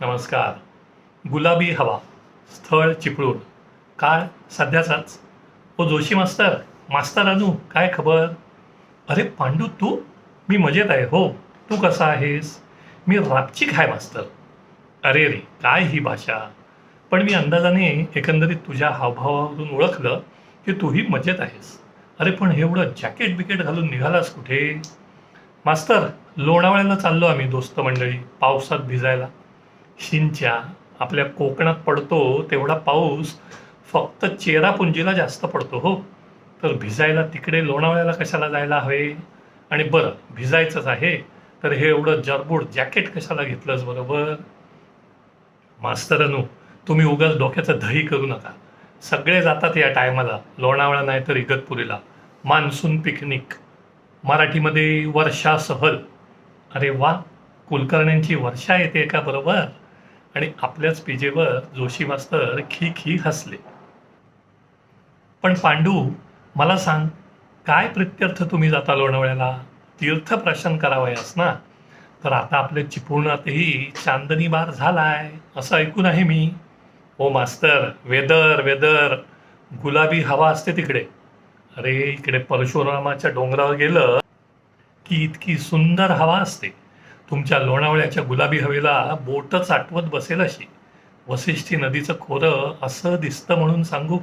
नमस्कार. गुलाबी हवा स्थळ चिपळूण. काळ सध्याचाच? ओ जोशी मास्तर मास्तर अनू काय खबर? अरे पांडू तू? मी मजेत आहे हो. तू कसा आहेस? मी रापचिक आहे मास्तर? अरे रे काय ही भाषा. पण मी अंदाजाने एकंदरीत तुझ्या हावभावावरून ओळखलं की तूही मजेत आहेस. अरे पण हे एवढं जॅकेट बिकेट घालून निघालास कुठे? मास्तर लोणावळ्याला चाललो आम्ही दोस्त मंडळी पावसात भिजायला. शिंच्या आपल्या कोकणात पडतो तेवढा पाऊस फक्त चेरापुंजीला जास्त पडतो हो. तर भिजायला तिकडे लोणावळ्याला कशाला जायला हवे? आणि बरं भिजायचंच आहे तर हे एवढं जरबूड जॅकेट कशाला घेतलंस बरोबर? मास्तरनु तुम्ही उगाच डोक्याचं दही करू नका. सगळे जातात या टायमाला लोणावळा नाही तर इगतपुरीला. Monsoon picnic. मराठीमध्ये वर्षा सहल अरे वा कुलकर्ण्यांची वर्षा येते का बरोबर? आणि आपल्याच पिजेवर जोशी मास्तर खी खी हसले. पण पांडू मला सांग काय प्रत्यर्थ तुम्ही जाता लोणावळ्याला? तीर्थप्रशन करावयास ना? तर आता आपल्या चिपळुणातही चांदणी बार झालाय असं ऐकून आहे मी. हो मास्तर वेदर वेदर गुलाबी हवा असते तिकडे. अरे इकडे परशुरामाच्या डोंगरावर गेलं की इतकी सुंदर हवा असते. तुमच्या लोणावळ्याच्या गुलाबी हवेला बोटच आठवत बसेल अशी. वसिष्ठी नदीचं खोरं असं दिसतं म्हणून सांगू.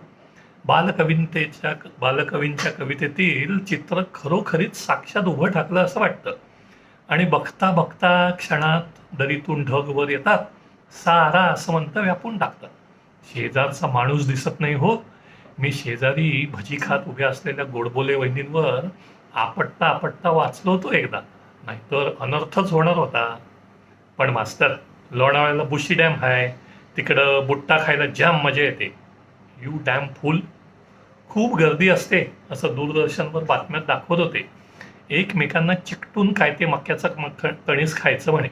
बालकवितेच्या बालकवींच्या कवितेतील चित्र खरोखरीच साक्षात उभं ठाकलं असं वाटतं. आणि बघता बघता क्षणात दरीतून ढग वर येतात. सारा असमंत व्यापून टाकतात. शेजारचा माणूस दिसत नाही हो. मी शेजारी भजी खात उभ्या असलेल्या गोडबोले वहिनींवर आपटता आपटता वाचलो होतो एकदा. नाहीतर अनर्थच होणार होता. पण मास्तर लोणावळ्याला बुशी डॅम आहे तिकडं बुट्टा खायला जाम मजा येते. यू डॅम फुल खूप गर्दी असते असं दूरदर्शनवर बातम्यात दाखवत होते. एकमेकांना चिकटून काय ते मक्याचा मक्खण कणीस खायचं म्हणे.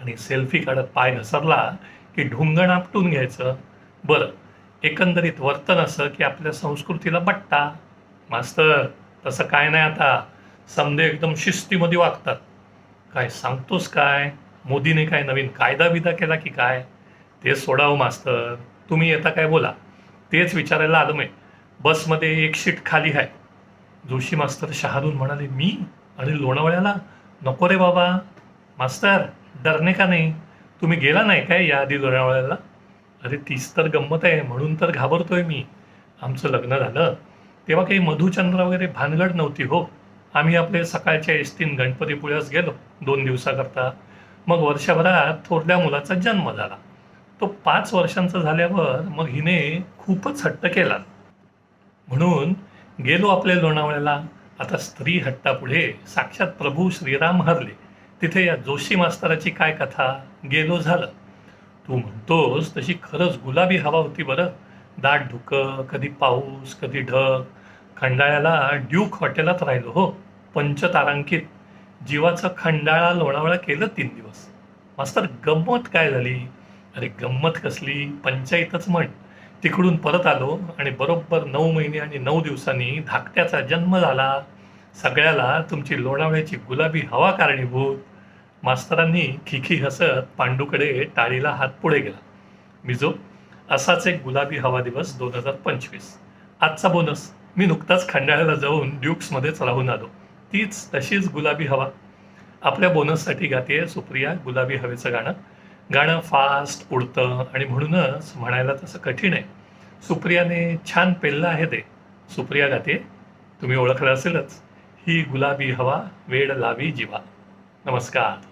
आणि सेल्फी काढत पाय घसरला की ढुंगण आपटून घ्यायचं. बरं एकंदरीत वर्तन असं की आपल्या संस्कृतीला बट्टा. मास्तर तसं काय नाही आता. समजे एकदम शिस्तीमध्ये वागतात. काय सांगतोस काय? मोदीने काय नवीन कायदा बिदा केला की काय? ते सोडावं मास्तर. तुम्ही येता काय बोला. तेच विचारायला आलं मी बसमध्ये एक सीट खाली आहे. जोशी मास्तर शहादून म्हणाले मी? आणि लोणावळ्याला? नको रे बाबा. मास्तर डरणे का नाही? तुम्ही गेला नाही काय या आधी लोणावळ्याला? अरे तीच तर गंमत आहे. म्हणून तर घाबरतोय मी. आमचं लग्न झालं. तेव्हा काही मधुचंद्र वगैरे भानगड नव्हती हो. आम्ही आपले सकाळच्या एसटीन गणपतीपुळ्यास गेलो दोन दिवसाकरता. मग वर्षभरात थोरल्या मुलाचा जन्म झाला. तो पाच वर्षांचा झाल्यावर मग हिने खूपच हट्ट केला. म्हणून गेलो आपल्या लोणावळ्याला. आता स्त्री हट्टापुढे साक्षात प्रभू श्रीराम हरले. तिथे या जोशी मास्तराची काय कथा? गेलो झालं. तू म्हणतोस तशी खरंच गुलाबी हवा होती बरं. दाट धुकं कधी पाऊस कधी ढग. खंडाळ्याला ड्यूक हॉटेलात राहिलो हो. पंचतारांकित. जीवाचं खंडाळा लोणावळा केलं तीन दिवस. मास्तर गंमत काय झाली? अरे गंमत कसली? पंचायतच म्हण. तिकडून परत आलो आणि बरोबर नऊ महिने आणि नऊ दिवसांनी धाकट्याचा जन्म झाला. सगळ्याला तुमची लोणावळ्याची गुलाबी हवा कारणीभूत. मास्तरांनी खिखी हसत पांडूकडे टाळीला हात पुढे गेला. मिजो असाच एक गुलाबी हवा दिवस दोन हजार पंचवीस. आजचा बोनस. मी नुकताच खंडाळ्याला जाऊन ड्युक्समध्येच राहून आलो. तीच तशीच गुलाबी हवा. आपल्या बोनससाठी गाते सुप्रिया गुलाबी हवेचं गाणं. गाणं फास्ट उडतं आणि म्हणूनच म्हणायला तसं कठीण आहे. सुप्रियाने छान पेललं आहे ते. सुप्रिया गाते तुम्ही ओळखलं असेलच. ही गुलाबी हवा वेड लावी जीवा. नमस्कार.